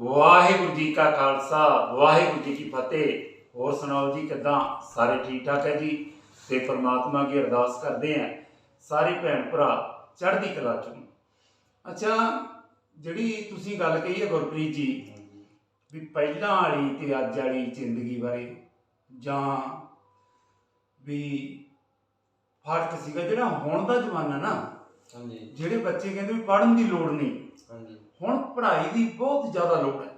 ਵਾਹਿਗੁਰੂ ਜੀ ਕਾ ਖਾਲਸਾ ਵਾਹਿਗੁਰੂ ਜੀ ਕੀ ਫਤਿਹ। ਹੋਰ ਸੁਣਾਓ ਜੀ ਕਿਦਾਂ? ਸਾਰੇ ਠੀਕ ਠਾਕ ਹੈ ਜੀ? ਤੇ ਪ੍ਰਮਾਤਮਾ ਕੀ ਅਰਦਾਸ ਕਰਦੇ ਆਂ ਸਾਰੇ ਭੈਣ ਭਰਾ ਚੜ੍ਹਦੀ ਕਲਾ ਚ। ਅੱਛਾ ਜਿਹੜੀ ਤੁਸੀਂ ਗੱਲ ਕਹੀ ਹੈ ਗੁਰਪ੍ਰੀਤ ਜੀ ਵੀ ਪਹਿਲਾਂ ਵਾਲੀ ਤੇ ਅੱਜ ਵਾਲੀ ਜ਼ਿੰਦਗੀ ਬਾਰੇ ਜਾਂ ਵੀ ਫ਼ਰਕ ਸੀਗਾ ਜਿਹੜਾ ਹੁਣ ਦਾ ਜ਼ਮਾਨਾ ਨਾ ਹਾਂਜੀ। ਜਿਹੜੇ ਬੱਚੇ ਕਹਿੰਦੇ ਵੀ ਪੜ੍ਹਨ ਦੀ ਲੋੜ ਨਹੀਂ। ਹਾਂਜੀ। ਹੁਣ ਪੜ੍ਹਾਈ ਦੀ ਬਹੁਤ ਜ਼ਿਆਦਾ ਲੋੜ ਹੈ।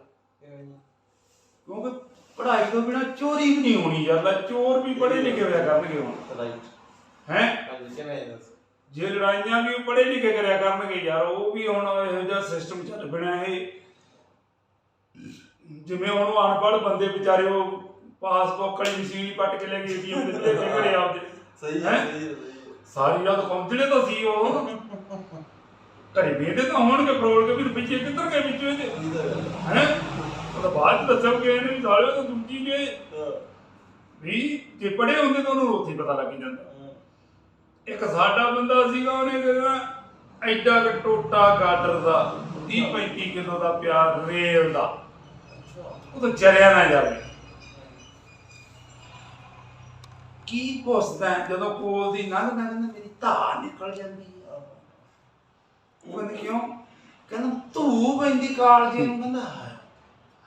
ਕਿਉਂਕਿ ਪੜ੍ਹਾਈ ਤੋਂ ਬਿਨਾ ਚੋਰੀ ਵੀ ਨਹੀਂ ਹੋਣੀ ਯਾਰ ਲੈ ਚੋਰ ਵੀ ਪੜ੍ਹੇ ਲਿਖੇ ਹੋਇਆ ਕਰਨਗੇ ਹੁਣ। ਰਾਈਟ ਹੈ? ਜੇ ਲੜਾਈਆਂ ਵੀ ਪੜ੍ਹੇ ਲਿਖੇ ਕਰਿਆ ਕਰਨਗੇ ਯਾਰ ਉਹ ਵੀ ਹੁਣ ਇਹੋ ਜਿਹਾ ਸਿਸਟਮ ਚੱਲ ਪਿਆ ਇਹ ਜਿਵੇਂ ਹੁਣ ਉਹ ਅਨਪੜ੍ਹ ਬੰਦੇ ਵਿਚਾਰੇ ਉਹ ਪਾਸਬੁੱਕ ਵਾਲੀ ਮਸ਼ੀਨ ਹੀ ਪੱਟ ਕੇ ਲੈ ਗਏ ਏਟੀਐਮ ਦੇ ਕੇ ਘਰੇ ਆਪਦੇ। ਸਹੀ ਹੈਂ? ਸਾਰੀ ਰਾਤ ਪਹੁੰਚਣੇ ਤਾਂ ਸੀ ਉਹ। ਘਰੇ ਵੇਦੇ ਤਾਂ ਹੋਣਗੇ ਫਰੋਲ ਕੇ ਵੀ ਰੁਪਈਏ ਕਿੱਧਰ ਗਏ ਵਿੱਚੋਂ ਇਹਦੇ? ਹੈ। ਉਹ ਤਾਂ ਬਾਅਦ ਚ ਦੱਸੋਗੇ ਇਹਨੇ ਵੀ ਸਾਲਿਓ ਤਾਂ ਦੂਜੀ ਨੇ ਵੀ ਜੇ ਪੜੇ ਹੁੰਦੇ ਤਾਂ ਉਹਨੂੰ ਉੱਥੇ ਪਤਾ ਲੱਗ ਜਾਂਦਾ। ਇੱਕ ਸਾਡਾ ਬੰਦਾ ਸੀਗਾ ਉਹਨੇ ਕਹਿੰਦਾ ਐਡਾ ਕੁ ਟੋਟਾ ਗਾਡਰ ਦਾ 30 35 ਕਿਲੋ ਦਾ ਪਿਆਰ ਰੇਲ ਦਾ। ਅੱਛਾ ਉਹ ਤਾਂ ਚਰਿਆ ਨਾ ਜਾਵੇ। ਕੀ ਪੁੱਛਦਾ ਜਦੋਂ ਕੋਲ ਦੀ ਲੰਘ ਨਾ ਮੇਰੀ ਧਾਰ ਨਿਕਲ ਜਾਂਦੀ ਹੈ। ਉਹ ਕਹਿੰਦਾ ਕਿਉਂ? ਕਹਿੰਦਾ ਧੂ ਪੈਂਦੀ ਕਾਲਜੇ ਨੂੰ ਕਹਿੰਦਾ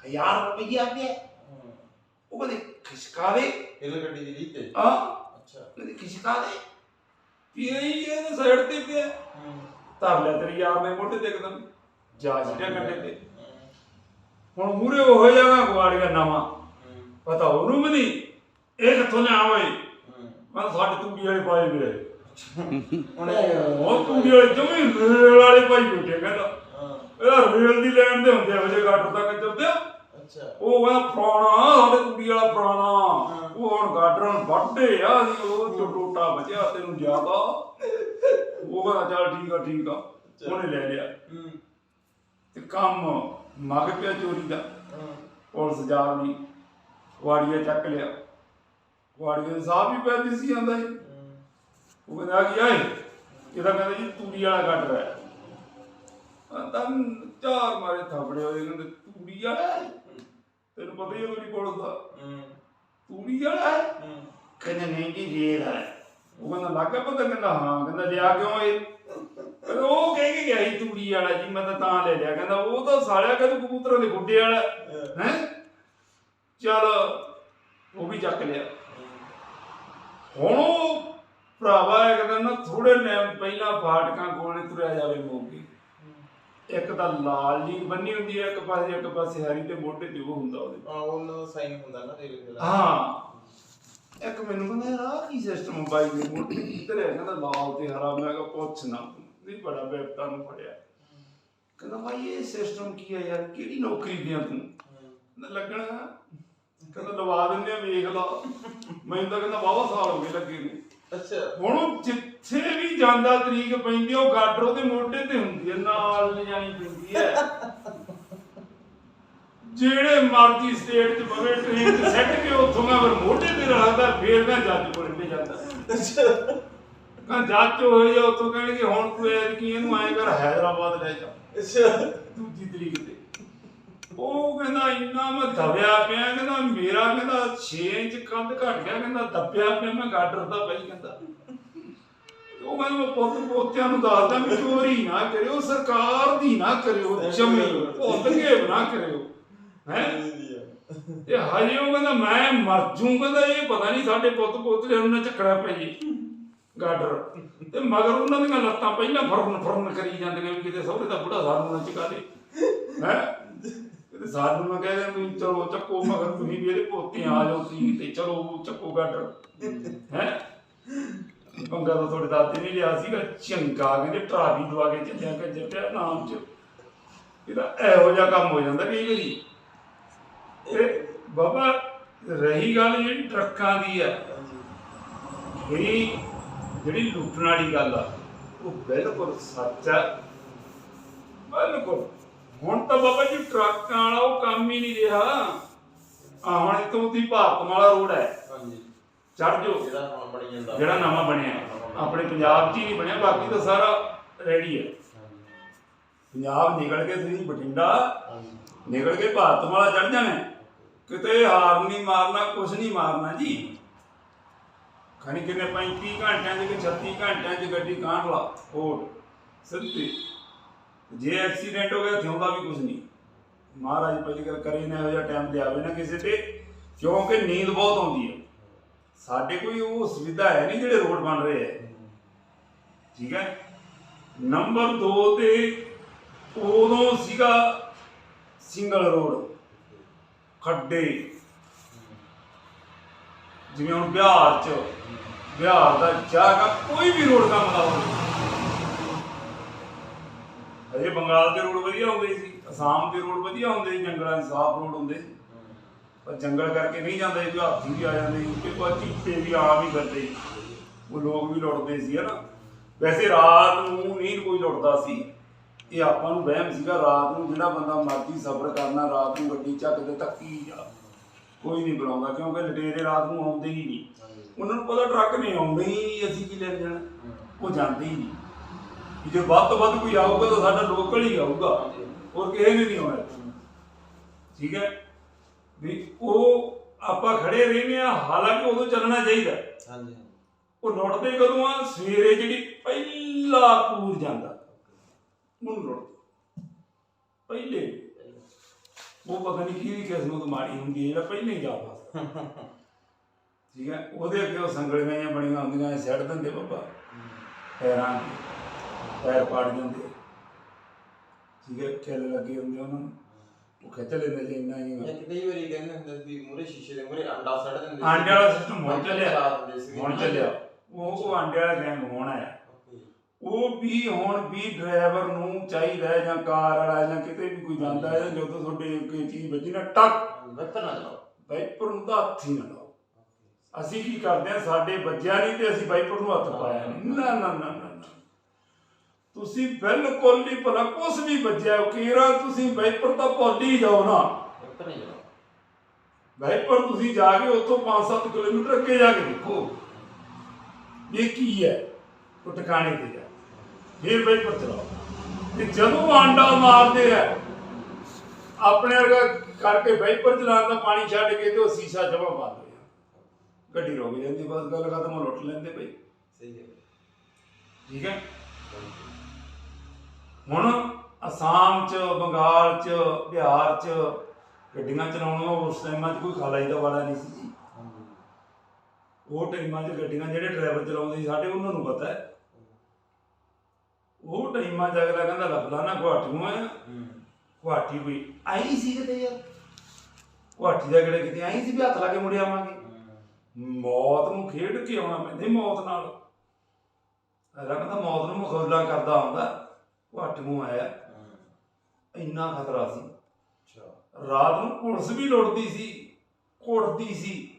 ਹਜ਼ਾਰ ਰੁਪਈਆ ਪਿਆ ਹਾਂ। ਉਹ ਕਹਿੰਦੇ ਖਿਸਕਾ ਦੇ ਇਹ ਗੱਡੀ ਦੀ ਹੈ। ਆ ਅੱਛਾ। ਕਹਿੰਦੇ ਖਿਸਕਾ ਦੇ ਵੀ ਇਹ ਇਹਦੇ ਸਾਈਡ ਤੇ ਪਿਆ। ਹੂੰ। ਧਰ ਲਿਆ ਤੇਰੇ ਯਾਰ ਨੇ ਮੋਢੇ ਤੇ ਇੱਕਦਮ। ਜਾ ਛਿਟਿਆ ਕੰਡੇ ਤੇ। ਹਾਂ, ਹੁਣ ਮੂਰੇ ਉਹ ਜਾਗਾ ਗਵਾੜੀਆ ਨਵਾਂ। ਹੂੰ, ਪਤਾ ਉਹਨੂੰ ਵੀ ਨਹੀਂ। ਇਹ ਕਿੱਥੋਂ ਲਿਆ ਓਏ? ਹੂੰ। ਮੈਂ ਸਾਡੇ ਤੂੜੀ ਵਾਲੇ ਪਾਏ ਇਹ- ਉਹ ਤੂੜੀ ਵਾਲੇ ਜਮੀ ਰੇਲ ਵਾਲੇ ਪਾਈ ਬੈਠੇ ਕਹਿੰਦਾ। ਇਹਦਾ ਰੇਲ ਦੀ ਲੈਣ ਦੇ ਹੁੰਦੇ ਆ ਜੇ ਗਾਟਰ ਤੱਕ ਚੱਲਦੇ ਆ। ਅੱਛਾ। ਉਹ ਕਹਿੰਦਾ ਪੁਰਾਣਾ ਸਾਡੇ ਤੂੜੀ ਵਾਲਾ ਪੁਰਾਣਾ। ਹਾਂ। ਉਹ ਹੁਣ ਗਾਟਰ ਹੁਣ ਵੱਡੇ ਆ ਅਸੀਂ ਉਹ ਚੋਂ ਟੋਟਾ ਬਚਿਆ ਤੈਨੂੰ ਜ਼ਿਆਦਾ। ਉਹ ਕਹਿੰਦਾ ਚੱਲ ਠੀਕ ਆ ਠੀਕ ਆ। ਉਹਨੇ ਲੈ ਲਿਆ। ਤੇ ਕੰਮ ਮਗ ਪਿਆ ਚੋਰੀ ਦਾ। ਪੁਲਿਸ ਜਾ ਲਈ ਵਾੜੀਆ ਚੱਕ ਲਿਆ। ਵਾੜੀਆ ਦੇ ਸਾਹਿਬ ਵੀ ਪੈਦੀ ਸੀ ਜਾਂਦਾ ਸੀ ਉਹ ਕਹਿੰਦਾ ਕੀ ਆਏ ਇਹਦਾ ਕਹਿੰਦਾ ਜੀ ਤੂੜੀ ਵਾਲਾ ਕੱਟ ਰਿਹਾ ਤਾਂ ਚਾਰ ਮਾਰੇ ਥਾਪੜੇ ਹੋਏ ਕਹਿੰਦੇ ਤੂੜੀ ਵਾਲਾ? ਤੈਨੂੰ ਪਤਾ ਹੀ ਹੈ ਮੇਰੀ ਪੁਲਿਸ ਦਾ। ਤੂੜੀ ਵਾਲਾ। ਕਹਿੰਦਾ ਨਹੀਂ ਜੀ ਰੇਲ ਹੈ। ਉਹ ਕਹਿੰਦਾ ਲੱਗਾ ਪਤਾ ਕਹਿੰਦਾ ਹਾਂ ਕਹਿੰਦਾ ਲਿਆ ਕਿਉਂ ਇਹ? ਕਹਿੰਦਾ ਉਹ ਕਹਿ ਕੇ ਗਿਆ ਸੀ ਤੂੜੀ ਵਾਲਾ ਜੀ ਮੈਂ ਤਾਂ ਤਾਂ ਲੈ ਲਿਆ। ਕਹਿੰਦਾ ਉਹ ਤਾਂ ਸਾਲਿਆ ਕਹਿੰਦਾ ਕਬੂਤਰਾਂ ਦੇ ਗੁੱਡੇ ਵਾਲਾ ਹੈ। ਚਲ ਉਹ ਵੀ ਚੱਕ ਲਿਆ। ਹੁਣ ਉਹ ਭਰਾਵਾ ਇੱਕ ਦਿਨ ਨਾ ਥੋੜੇ ਟਾਈਮ ਪਹਿਲਾਂ ਫਾਟਕਾਂ ਕੋਲੇ ਤੁਰਿਆ ਜਾਵੇ ਮੋਗੀ। ਇੱਕ ਤਾਂ ਲਾਲ ਜੀ ਬੰਨੀ ਹੁੰਦੀ ਹੈ ਇੱਕ ਪਾਸੇ ਇੱਕ ਪਾਸੇ ਹਰੀ ਤੇ ਮੋਢੇ ਤੇ ਉਹ ਹੁੰਦਾ ਉਹਦੇ। ਆ ਉਹਨਾਂ ਸਾਈਨ ਹੁੰਦਾ ਨਾ ਰੇਲ ਦੇ ਹਾਂ। ਇੱਕ ਮੈਨੂੰ ਕਹਿੰਦਾ ਯਾਰ ਆਹ ਕੀ ਸਿਸਟਮ ਬਾਈ ਦੇ ਮੋਢੇ ਕਿੱਧਰ ਹੈ? ਕਹਿੰਦਾ ਲਾਲ ਤੇ ਹਰਾ। ਮੈਂ ਕਿਹਾ ਪੁੱਛ ਨਾ ਨਹੀਂ ਬੜਾ ਬੇਪਤਾ ਨੂੰ ਫੜਿਆ। ਕਹਿੰਦਾ ਭਾਈ ਇਹ ਸਿਸਟਮ ਕੀ ਹੈ ਯਾਰ? ਕਿਹੜੀ ਨੌਕਰੀ ਦੀਆਂ ਤੂੰ? ਕਹਿੰਦਾ ਲੱਗਣਾ ਕਹਿੰਦਾ ਲਵਾ ਦਿੰਦੇ ਆ ਵੇਖ ਲਾ। ਮੈਨੂੰ ਤਾਂ ਕਹਿੰਦਾ ਵਾਵਾ ਸਾਲ ਹੋ ਗਏ ਲੱਗੇ ਨੂੰ। ਅੱਛਾ। ਹੁਣ ਉਹ ਜਿੱਥੇ ਵੀ ਜਾਂਦਾ ਤਰੀਕ ਪੈਂਦੀ ਆ, ਉਹ ਗਾਡਰ ਉਹਦੇ ਮੋਢੇ ਤੇ ਹੁੰਦੀ ਹੈ ਨਾਲ ਲਿਜਾਣੀ ਪੈਂਦੀ ਹੈ ਜਿਹੜੇ ਮਰਜ਼ੀ ਸਟੇਟ 'ਚ ਬਵੇ ਟ੍ਰੇਨ 'ਚ ਸੈੱਟ ਕੇ ਉੱਥੋਂ ਮੈਂ ਫਿਰ ਮੋਢੇ ਤੇ ਰੱਖਦਾ ਫੇਰ ਮੈਂ ਜੱਜ ਕੋਲ ਲੈ ਜਾਂਦਾ। ਅੱਛਾ। ਕਹਾਂ ਜੱਜ ਹੋਏ ਜਾਂ ਉੱਥੋਂ ਕਹਿਣਗੇ ਹੁਣ ਤੂੰ ਐ ਕੀ ਇਹਨੂੰ ਐ ਕਰ ਹੈਦਰਾਬਾਦ ਲੈ ਜਾ। ਅੱਛਾ। ਦੂਜੀ ਤਰੀਕ ਉਹ ਕਹਿੰਦਾ ਇੰਨਾ ਮੈਂ ਦਬਿਆ ਪਿਆ ਕਹਿੰਦਾ ਮੇਰਾ ਕਹਿੰਦਾ 6 ਇੰਚ ਕੰਧ ਘਟ ਗਿਆ ਕਹਿੰਦਾ ਦੱਬਿਆ ਪਿਆ ਮੈਂ ਗਾਡਰ ਦਾ ਪਈ ਕਹਿੰਦਾ। ਉਹ ਕਹਿੰਦਾ ਮੈਂ ਪੁੱਤ ਪੋਤਿਆਂ ਨੂੰ ਦੱਸਦਾ ਵੀ ਚੋਰੀ ਨਾ ਕਰਿਓ ਸਰਕਾਰ ਦੀ ਨਾ ਕਰਿਓ ਜਮੀ ਭੁੱਲ ਕੇ ਨਾ ਕਰਿਓ ਹੈ? ਤੇ ਹਜੇ ਉਹ ਕਹਿੰਦਾ ਮੈਂ ਮਰ ਜੂ ਕਹਿੰਦਾ ਇਹ ਪਤਾ ਨਹੀਂ ਸਾਡੇ ਪੁੱਤ ਪੋਤਰੇ ਨੂੰ ਨਾ ਚੱਕੜਾ ਪੈ ਜੇ ਗਾਡਰ। ਤੇ ਮਗਰ ਉਹਨਾਂ ਦੀਆਂ ਲੱਤਾਂ ਪਹਿਲਾਂ ਫਰਨ ਫਰਨ ਕਰੀ ਜਾਂਦੀਆਂ ਵੀ ਕਿਤੇ ਸਹੁਰੇ ਦਾ ਬੁੜਾ ਸਾਨੂੰ ਨਾ ਚਕਾ ਦੇ ਹੈ? ਕਿਤੇ ਸਾਨੂੰ ਨਾ ਕਹਿੰਦੇ ਵੀ ਚਲੋ ਚੱਕੋ ਮਗਰ ਤੁਸੀਂ ਵੀ ਇਹਦੇ ਪੋਤੇ ਆ ਜਾਓ ਤੁਸੀਂ ਤੇ ਚਲੋ ਚੱਕੋ ਗਾਡਰ ਹੈ? ਪੰਗਾ ਤਾਂ ਤੁਹਾਡੇ ਦਾਦੇ ਨੇ ਲਿਆ ਸੀਗਾ ਚੰਗਾ ਕਹਿੰਦੇ ਟਰਾਲੀ ਦਵਾ ਕੇ ਚੱਲਿਆ ਕਿ ਜੱਟਿਆ ਨਾਮ ਚ। ਇਹਦਾ ਇਹੋ ਜਿਹਾ ਕੰਮ ਹੋ ਜਾਂਦਾ ਕਈ ਵਾਰੀ। ਤੇ ਬਾਬਾ, ਰਹੀ ਗੱਲ ਜਿਹੜੀ ਟਰੱਕਾਂ ਦੀ ਆ, ਜਿਹੜੀ ਜਿਹੜੀ ਲੁੱਟਣ ਵਾਲੀ ਗੱਲ ਆ, ਉਹ ਬਿਲਕੁਲ ਸੱਚ ਆ। ਬਿਲਕੁਲ। ਹੁਣ ਤਾਂ ਬਾਬਾ ਜੀ ਟਰੱਕਾਂ ਵਾਲਾ ਉਹ ਕੰਮ ਹੀ ਨਹੀਂ ਰਿਹਾ। ਆ ਹੁਣ ਇਤੋਂ ਦੀ ਭਾਰਤ ਵਾਲਾ ਰੋਡ ਹੈ। ਹਾਂਜੀ। ਚੜ ਜਾਓ। ਜਿਹੜਾ ਹੁਣ ਬਣੀ ਜਾਂਦਾ। ਜਿਹੜਾ ਨਵਾਂ ਬਣਿਆ। ਆਪਣੇ ਪੰਜਾਬ 'ਚ ਹੀ ਨਹੀਂ ਬਣਿਆ ਬਾਕੀ ਤਾਂ ਸਾਰਾ ਰੈਡੀ ਹੈ। ਹਾਂਜੀ ਪੰਜਾਬ ਨਿਕਲ ਕੇ ਤੁਸੀਂ ਬਠਿੰਡਾ ਹਾਂਜੀ। ਨਿਕਲ ਕੇ ਭਾਰਤ ਵਾਲਾ ਚੜ ਜਾਣਾ ਕਿਤੇ ਹਾਰ ਨਹੀਂ ਮਾਰਨਾ ਕੁਛ ਨਹੀਂ ਮਾਰਨਾ ਜੀ। ਖਣੀ ਕਿਨੇ 35 ਘੰਟਿਆਂ ਚ ਕਿ 36 ਘੰਟਿਆਂ ਚ ਗੱਡੀ ਕਾਂਢ ਲਾ ਕੋਟ ਸਿੱਧੀ। ਜੇ ਐਕਸੀਡੈਂਟ ਹੋ ਗਿਆ ਥਿਉਂਦਾ ਵੀ ਕੁਛ ਨਹੀਂ। ਮਹਾਰਾਜ ਪਹਿਲੀ ਗੱਲ ਕਰੇ ਨਾ, ਇਹੋ ਜਿਹਾ ਟਾਈਮ ਤੇ ਆਵੇ ਨਾ ਕਿਸੇ ਤੇ, ਕਿਉਂਕਿ ਨੀਂਦ ਬਹੁਤ ਆਉਂਦੀ ਹੈ। ਸਾਡੇ ਕੋਈ ਉਹ ਸੁਵਿਧਾ ਹੈ ਨਹੀਂ ਜਿਹੜੇ ਰੋਡ ਬਣ ਰਹੇ ਹੈ। ਠੀਕ ਹੈ? ਨੰਬਰ 2 ਤੇ ਉਦੋਂ ਸੀਗਾ ਸਿੰਗਲ ਰੋਡ ਖੱਡੇ। ਜਿਵੇਂ ਹੁਣ ਬਿਹਾਰ ਚ, ਬਿਹਾਰ ਦਾ ਜਾਗਾ ਕੋਈ ਵੀ ਰੋਡ ਕੰਮ ਦਾ ਹੋਵੇ। ਬੰਗਾਲ ਦੇ ਰੋਡ ਵਧੀਆ ਹੁੰਦੇ ਸੀ ਅਸਾਮ ਦੇ ਰੋਡ ਵਧੀਆ ਹੁੰਦੇ ਸੀ ਜੰਗਲਾਂ 'ਚ ਸਾਫ਼ ਰੋਡ ਹੁੰਦੇ ਸੀ। ਪਰ ਜੰਗਲ ਕਰਕੇ ਨਹੀਂ ਜਾਂਦੇ ਸੀ ਹਾਥੀ ਵੀ ਆ ਜਾਂਦੇ ਸੀ ਕਿ ਕੋਈ ਚੀਤੇ ਵੀ ਹੀ ਕਰਦੇ ਸੀ। ਉਹ ਲੋਕ ਵੀ ਲੁੱਟਦੇ ਸੀ ਹਨਾ। ਵੈਸੇ ਰਾਤ ਨੂੰ ਨਹੀਂ ਕੋਈ ਲੁੱਟਦਾ ਸੀ। ਇਹ ਆਪਾਂ ਨੂੰ ਵਹਿਮ ਸੀਗਾ ਰਾਤ ਨੂੰ ਜਿਹੜਾ ਬੰਦਾ ਮਰਜ਼ੀ ਸਫ਼ਰ ਕਰਨਾ ਰਾਤ ਨੂੰ ਗੱਡੀ ਚੱਕ ਦੇ ਧੱਕੀ ਜਾ। ਕੋਈ ਨਹੀਂ ਬੁਲਾਉਂਦਾ ਕਿਉਂਕਿ ਲਟੇਰੇ ਰਾਤ ਨੂੰ ਆਉਂਦੇ ਹੀ ਨਹੀਂ। ਉਹਨਾਂ ਨੂੰ ਪਤਾ ਟਰੱਕ ਨਹੀਂ ਆਉਂਦੇ ਹੀ ਅਸੀਂ ਕੀ ਲੈਣ ਜਾਣਾ। ਉਹ ਜਾਂਦੇ ਹੀ ਨਹੀਂ। ਵੀ ਜੇ ਵੱਧ ਤੋਂ ਵੱਧ ਕੋਈ ਆਊਗਾ ਤਾਂ ਸਾਡਾ ਲੋਕਲ ਹੀ ਆਊਗਾ। ਹੋਰ ਕਿਸੇ ਨੇ ਨਹੀਂ ਆਉਣਾ। ਠੀਕ ਹੈ? ਵੀ ਉਹ ਆਪਾਂ ਖੜੇ ਰਹਿੰਦੇ ਆ ਹਾਲਾਂਕਿ ਉਦੋਂ ਚੱਲਣਾ ਚਾਹੀਦਾ। ਹਾਂਜੀ। ਉਹ ਲੁੱਟਦੇ ਕਦੋਂ ਆ? ਸਵੇਰੇ ਜਿਹੜੀ ਪਹਿਲਾ ਪੂਰ ਜਾਂਦਾ। ਉਹਨੂੰ ਲੁੱਟ ਪਹਿਲੇ। ਉਹ ਪਤਾ ਨਹੀਂ ਕਿਹਦੀ ਕਿਸਮਤ ਮਾੜੀ ਹੁੰਦੀ ਹੈ ਜਿਹੜਾ ਪਹਿਲੇ ਹੀ ਜਾ ਫਸਦਾ। ਠੀਕ ਹੈ? ਉਹਦੇ ਅੱਗੇ ਉਹ ਸੰਗਲੀਆਂ ਬਣੀਆਂ ਹੁੰਦੀਆਂ ਸੱਟ ਦਿੰਦੇ ਬਾਬਾ। ਤੇ। ਪੈਰ ਪਾੜ ਜਾਂਦੇ ਠੀਕ ਹੈ ਖੇਲ ਲੱਗੇ ਹੁੰਦੇ ਉਹਨਾਂ ਨੂੰ। ਉਹ ਖਿੱਚ ਲੈਂਦੇ ਜੇ ਇੰਨਾ ਹੀ ਜਾਂ ਕਈ ਵਾਰੀ ਕਹਿੰਦੇ ਹੁੰਦੇ ਸੀ ਵੀ ਮੂਰੇ ਸ਼ੀਸ਼ੇ ਦੇ ਮੂਰੇ ਅੰਡਾ ਸੜ ਦਿੰਦੇ ਸੀ। ਆਂਡੇ ਵਾਲਾ ਸਿਸਟਮ ਹੁਣ ਚੱਲਿਆ। ਹੁਣ ਚੱਲਿਆ। ਉਹ ਉਹ ਆਂਡੇ ਵਾਲਾ ਗੈਂਗ ਹੁਣ Okay. ਉਹ ਵੀ ਹੁਣ ਵੀ ਡਰਾਈਵਰ ਨੂੰ ਚਾਹੀਦਾ ਹੈ ਜਾਂ ਕਾਰ ਵਾਲਾ ਜਾਂ ਕਿਤੇ ਵੀ ਕੋਈ ਜਾਂਦਾ ਹੈ ਜਦੋਂ ਤੁਹਾਡੇ ਕੋਈ ਚੀਜ਼ ਵੱਜੀ ਨਾ ਟੱਕ! ਵੈਪਨ ਨਾ ਚਲਾਓ ਵਾਈਪਰ ਨੂੰ ਤਾਂ ਹੱਥ ਹੀ ਨਾ ਲਾਓ। ਅਸੀਂ ਕੀ ਕਰਦੇ ਆ ਸਾਡੇ ਵੱਜਿਆ ਨਹੀਂ ਤੇ ਅਸੀਂ ਵਾਈਪਰ ਨੂੰ ਹੱਥ ਪਾਇਆ ਨਹੀਂ। ਨਾ ਨਾ ਨਾ। ਤੁਸੀਂ ਬਿਲਕੁਲ ਨਹੀਂ ਭਲਾ ਕੁਛ ਵੀ ਵੱਜਿਆ ਕੀਰਾ ਤੁਸੀਂ ਵਾਈਪਰ ਤਾਂ ਭੁੱਲ ਹੀ ਜਾਓ ਨਾ। ਵਾਈਪਰ ਤੁਸੀਂ ਜਾ ਕੇ ਉੱਥੋਂ 5-7 ਕਿਲੋਮੀਟਰ ਅੱਗੇ ਜਾ ਕੇ ਦੇਖੋ। ਇਹ ਕੀ ਹੈ? ਉਹ ਟਿਕਾਣੇ ਤੇ ਜਾ। ਫਿਰ ਵਾਈਪਰ ਚਲਾਓ। ਤੇ ਜਦੋਂ ਆਂਡਾ ਮਾਰਦੇ ਆ ਆਪਣੇ ਵਰਗਾ ਕਰਕੇ ਵਾਈਪਰ ਚਲਾਉਣ ਦਾ ਪਾਣੀ ਛੱਡ ਕੇ ਤੇ ਉਹ ਸੀਸਾ ਜਮਾ ਹੋ ਜਾਂਦਾ ਗੱਡੀ ਰੁਕ ਜਾਂਦੀ ਬਸ ਗੱਲ ਖਤਮ ਹੋ ਲੁੱਟ ਲੈਂਦੇ ਬਈ। ਸਹੀ ਹੈ। ਠੀਕ ਹੈ? ਹੁਣ ਅਸਾਮ ਚ ਬੰਗਾਲ ਚ ਬਿਹਾਰ ਚ ਗੱਡੀਆਂ ਚਲਾਉਣੋਂ ਉਸ ਟਾਈਮਾਂ 'ਚ ਕੋਈ ਖਾਲਾਈ ਦਾ ਵਾਲਾ ਨਹੀਂ ਸੀ ਜੀ। ਉਹ ਟਾਈਮਾਂ 'ਚ ਗੱਡੀਆਂ ਜਿਹੜੇ ਡਰਾਈਵਰ ਚਲਾਉਂਦੇ ਸੀ ਸਾਡੇ ਉਹਨਾਂ ਨੂੰ ਪਤਾ ਹੈ। ਉਹ ਟਾਈਮਾਂ 'ਚ ਅਗਲਾ ਕਹਿੰਦਾ ਲੱਭਦਾ ਨਾ ਗੁਹਾਟੀ ਨੂੰ ਆਇਆ ਗੁਹਾਟੀ ਕੋਈ ਆਈ ਸੀ ਕਿਤੇ ਯਾਰ? ਗੁਹਾਟੀ ਦਾ ਕਿਹੜੇ ਕਿਤੇ ਆਈ ਸੀ ਵੀ ਹੱਥ ਲਾ ਕੇ ਮੁੜ ਆਵਾਂਗੇ? ਮੌਤ ਨੂੰ ਖੇਡ ਕੇ ਆਉਣਾ ਪੈਂਦਾ ਮੌਤ ਨਾਲ। ਕਹਿੰਦਾ ਮੌਤ ਨੂੰ ਮੁਕਾਬਲਾ ਕਰਦਾ ਹੁੰਦਾ। ਗੁਹਾਟੀ ਨੂੰ ਆਇਆ। ਇੰਨਾ ਖਤਰਾ ਸੀ। ਅੱਛਾ। ਰਾਤ ਨੂੰ ਪੁਲਿਸ ਵੀ ਲੁੱਟਦੀ ਸੀ ਕੁੱਟਦੀ ਸੀ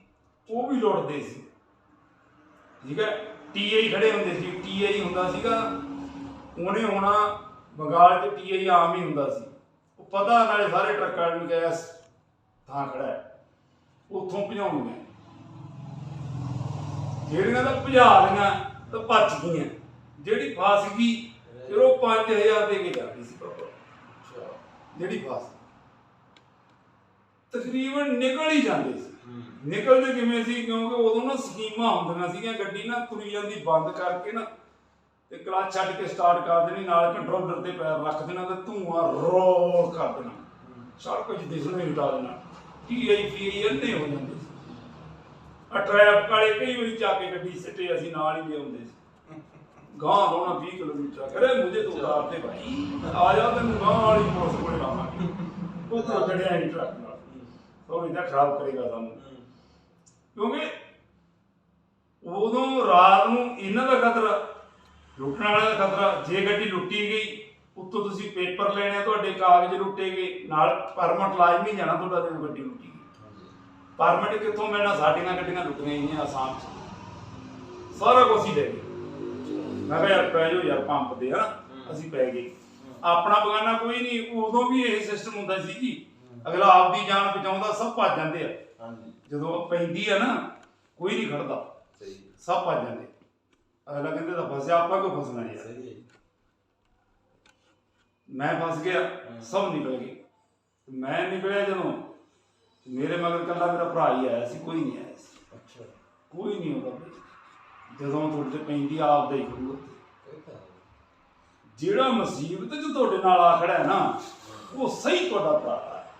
ਉਹ ਵੀ ਲੁੱਟਦੇ ਸੀ। ਠੀਕ ਹੈ? ਟੀਆਈ ਖੜੇ ਹੁੰਦੇ ਸੀ। ਟੀਆਈ ਹੁੰਦਾ ਸੀਗਾ ਉਹਨੇ ਹੋਣਾ ਬੰਗਾਲ 'ਚ ਟੀਆਈ ਆਮ ਹੀ ਹੁੰਦਾ ਸੀ। ਉਹ ਪਤਾ ਨਾਲੇ ਸਾਰੇ ਟਰੱਕਾਂ ਨੂੰ ਗਿਆ ਥਾਂ ਖੜਾ ਹੈ। ਉੱਥੋਂ ਭਜਾਉਣਗੇ ਜਿਹੜੀਆਂ ਤਾਂ ਭਜਾ ਲਈਆਂ ਤਾਂ ਭੱਜ ਗਈਆਂ। ਜਿਹੜੀ ਫਸ ਗਈ ਫਿਰ ਉਹ 5000 ਦੇ ਕੇ ਜਾਂਦੀ ਸੀ ਬਾਬਾ। ਜਿਹੜੀ ਫਸ ਤਕਰੀਬਨ ਨਿਕਲ ਹੀ ਜਾਂਦੇ ਸੀ। ਨਿਕਲਦੇ ਕਿਵੇਂ ਸੀ? ਕਿਉਂਕਿ ਉਦੋਂ ਨਾ ਸਕੀਮਾਂ ਹੁੰਦੀਆਂ ਸੀਗੀਆਂ ਗੱਡੀ ਨਾ ਤੁਰੀ ਜਾਂਦੀ ਬੰਦ ਕਰਕੇ ਨਾ ਤੇ ਕਲਚ ਛੱਡ ਕੇ ਸਟਾਰਟ ਕਰ ਦੇਣੀ ਨਾਲ ਕੰਟਰੋਲਰ ਤੇ ਪੈਰ ਰੱਖ ਦੇਣਾ ਤੇ ਧੂਆਂ ਰੋਲ ਕਰ ਦੇਣਾ। ਸੜਕ 'ਚ ਦਿਸਣਾ ਹੀ ਉਡਾ ਦੇਣਾ। ਕੀ ਆਈ ਫੀਰੀ ਅੰਨੇ ਹੋ ਜਾਂਦੇ ਸੀ। ਆ ਵਾਲੇ ਕਈ ਵਾਰੀ ਚਾ ਕੇ ਗੱਡੀ ਸਿੱਟੇ ਅਸੀਂ ਨਾਲ ਹੀ ਲਿਆਉਂਦੇ ਸੀ। ਗਾਂ ਹੋਣਾ 20 ਕਿਲੋਮੀਟਰ ਕਰੇ ਮੁਝੇ ਤੋਂ ਉਤਾਰ ਦੇ ਭਾਈ ਆ ਜਾ ਤੈਨੂੰ ਗਾਂ ਵਾਲੀ ਪੁਲਿਸ ਕੋਲੇ ਲਾਵਾਂਗੇ। ਉਹ ਤਾਂ ਚੜਿਆ ਹੀ ਨਾਲ। ਉਹ ਇਹਦਾ ਖਰਾਬ ਕਰੇਗਾ ਸਾਨੂੰ। ਕਿਉਂਕਿ ਉਦੋਂ ਰਾਤ ਨੂੰ ਇਹਨਾਂ ਦਾ ਖਤਰਾ, ਲੁੱਟਣ ਵਾਲਿਆਂ ਦਾ ਖਤਰਾ, ਜੇ ਗੱਡੀ ਲੁੱਟੀ ਗਈ, ਉੱਤੋਂ ਤੁਸੀਂ ਪੇਪਰ ਲੈਣੇ ਤੁਹਾਡੇ ਕਾਗਜ਼ ਲੁੱਟੇ ਗਏ, ਨਾਲ ਪਰਮਿਟ ਲਾਜ਼ਮੀ ਜਾਣਾ ਤੁਹਾਡਾ ਤੇ ਗੱਡੀ ਲੁੱਟੀ ਗਈ। ਪਰਮਿਟ ਕਿੱਥੋਂ ਮਿਲਣਾ? ਸਾਡੀਆਂ ਗੱਡੀਆਂ ਲੁੱਟੀਆਂ ਗਈਆਂ ਆਸਾਮ 'ਚ। ਸਾਰਾ ਕੁਝ ਹੀ ਲੈ ਗਏ। ਮੈਂ ਕਿਹਾ ਯਾਰ ਪੈ ਜਾਓ ਯਾਰ ਪੰਪ ਦੇ ਹਨਾ? ਅਸੀਂ ਪੈ ਗਏ। ਆਪਣਾ ਬਗਾਨਾ ਕੋਈ ਨਹੀਂ ਉਦੋਂ ਵੀ ਇਹ ਸਿਸਟਮ ਹੁੰਦਾ ਸੀ ਜੀ। ਅਗਲਾ ਆਪਦੀ ਜਾਨ ਬਚਾਉਂਦਾ ਸਭ ਭੱਜ ਜਾਂਦੇ ਆ। ਹਾਂਜੀ। ਜਦੋਂ ਪੈਂਦੀ ਆ ਨਾ ਕੋਈ ਨਹੀਂ ਖੜਦਾ। ਸਹੀ। ਸਭ ਭੱਜ ਜਾਂਦੇ। ਅਗਲਾ ਕਹਿੰਦੇ ਤਾਂ ਫਸਿਆ ਆਪਾਂ ਕਿਉਂ ਫਸਣਾ ਯਾਰ? ਸਹੀ ਹੈ ਮੈਂ ਫਸ ਗਿਆ ਸਭ ਨਿਕਲ ਗਏ। ਤੇ ਮੈਂ ਨਿਕਲਿਆ ਜਦੋਂ ਮੇਰੇ ਮਗਰ ਕੱਲਾ ਮੇਰਾ ਭਰਾ ਹੀ ਆਇਆ ਸੀ ਕੋਈ ਨਹੀਂ ਆਇਆ ਸੀ। ਅੱਛਾ। ਕੋਈ ਨਹੀਂ ਉਹਦਾ। ਜਦੋਂ ਤੁਹਾਡੇ ਤੇ ਪੈਂਦੀ ਆਪ ਦਾ ਹੀ ਕਰੂਗਾ। ਜਿਹੜਾ ਮੁਸੀਬਤ ਚ ਤੁਹਾਡੇ ਨਾਲ ਆ ਖੜਾ ਹੈ ਨਾ ਉਹ ਸਹੀ ਤੁਹਾਡਾ ਭਰਾ ਹੈ।